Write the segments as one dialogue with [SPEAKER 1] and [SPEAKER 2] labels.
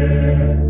[SPEAKER 1] here.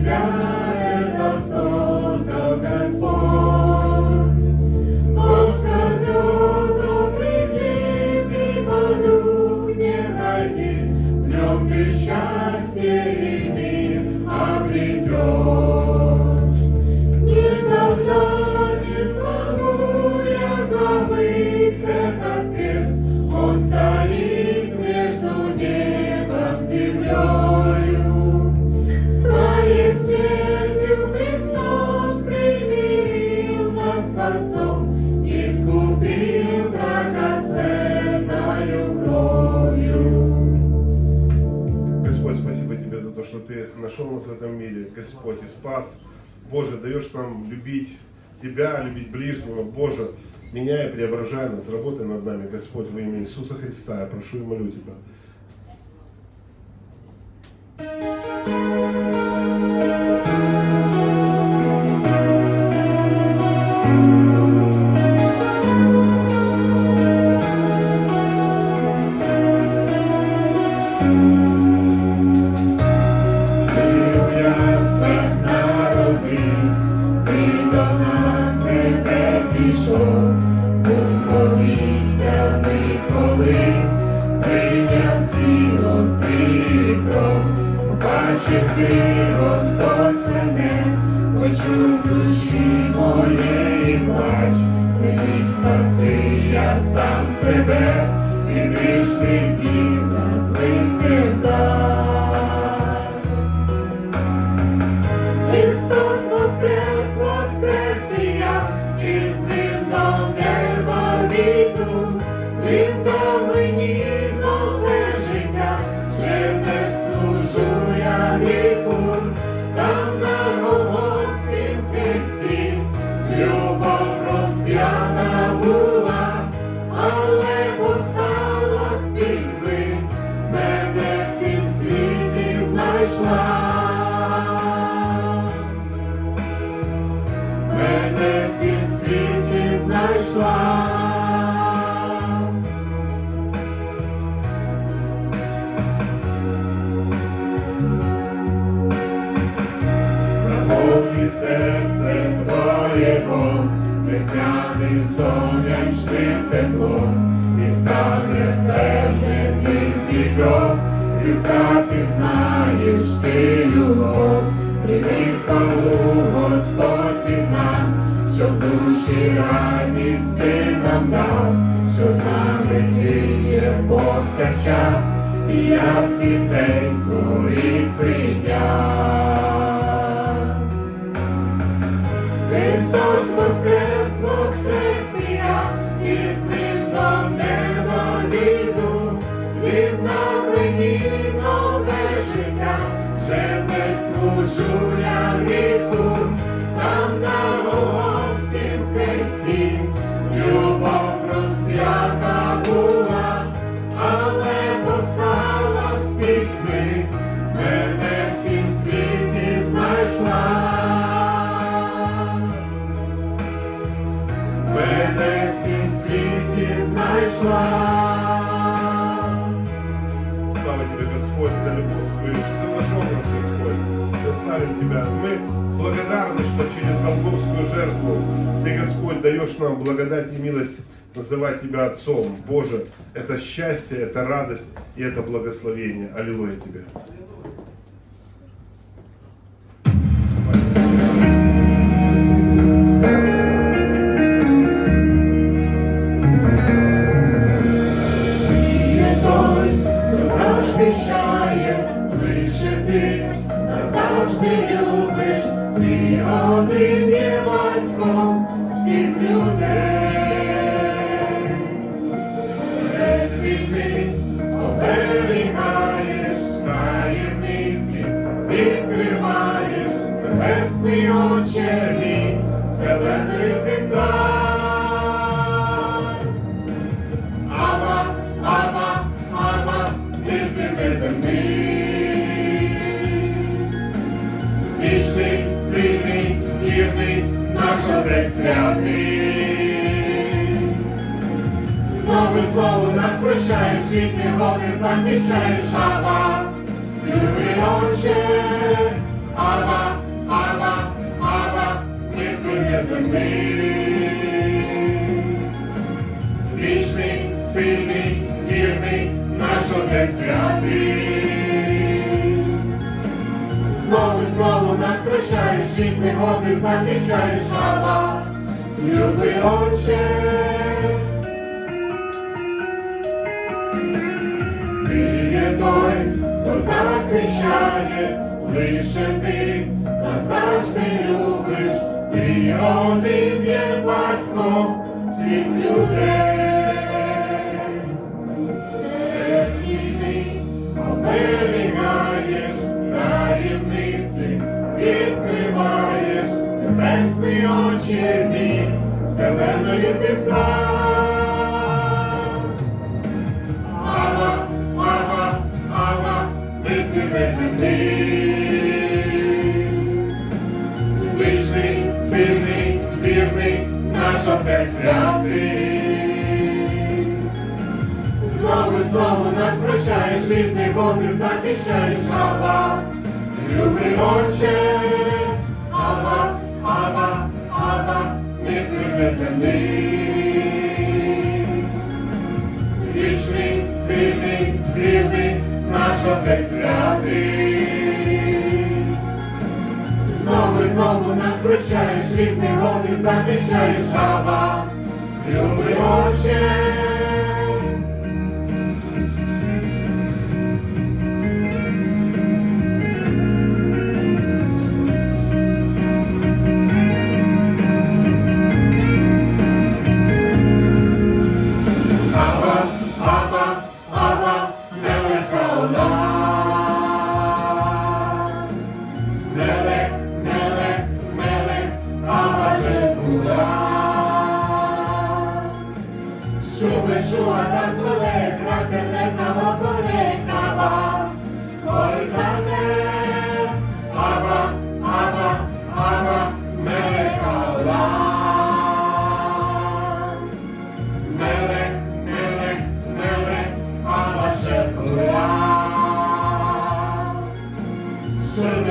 [SPEAKER 1] God. Ты нашел нас в этом мире, Господь, и спас. Боже, даешь нам любить Тебя, любить ближнего. Боже, меняй, преображай нас, работай над нами, Господь, во имя Иисуса Христа. Я прошу и молю Тебя.
[SPEAKER 2] Був обіцяний колись, прийняв кров, бачив ти, Господь мене, почув душі моєї плач, не спасти я сам себе, від грішних дів на злих невдач. Христос знайшла. Наповнить серце твоє Бог, весняний сонячним теплом, і стане впевненим твій крок, і стати знаєш ти любов, прийми хвалу Господь від нас, що в душі радість ти нам дав, що з нами є повсякчас, і як дітей своїх прийняв. Христос воскрес, воскрес і я, і з ним до неба війду. Він на мені нове життя, вже не служу я гріху, там на Голгофськім знайшла.
[SPEAKER 1] Слава Тебе, Господь, за любовь Твою, что Ты нашел нас, Господь. Мы славим Тебя. Мы благодарны, что через Голгофскую жертву Ты, Господь, даешь нам благодать и милость называть Тебя Отцом. Боже, это счастье, это радость и это благословение. Аллилуйя Тебе.
[SPEAKER 2] Назавжди любиш, ти один є Знову, і знову нас прощаєш, від негоди захищаєш, ава, любий отче, ава, ава, ава, тільки неземний. Вічний, сильний, вірний, наш отець святий. Знову знову нас прощаєш, від негоди захищаєш, Ава, любий отче. Захищає, лише ти назавжди любиш, ти один є батько всіх людей. Серед війни оберігаєш, таємниці відкриваєш, небесні очі, вселенної ти цар. Від негоди захищаєш, Ава, любий отче, Ава, Ава, Ава, витвіни землі. Вічний, сильний, вірний, наш отець святий. Знову і знову нас прощаєш, від негоди захищаєш, Ава, любий отче.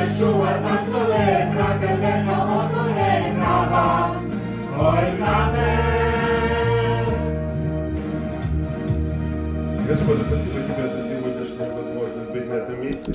[SPEAKER 2] Шуа, та соле, кракернека, окорнекава. Ой, картер.
[SPEAKER 1] Господи, спасибо тебе за сегодняшнюю возможность быть на этом месте.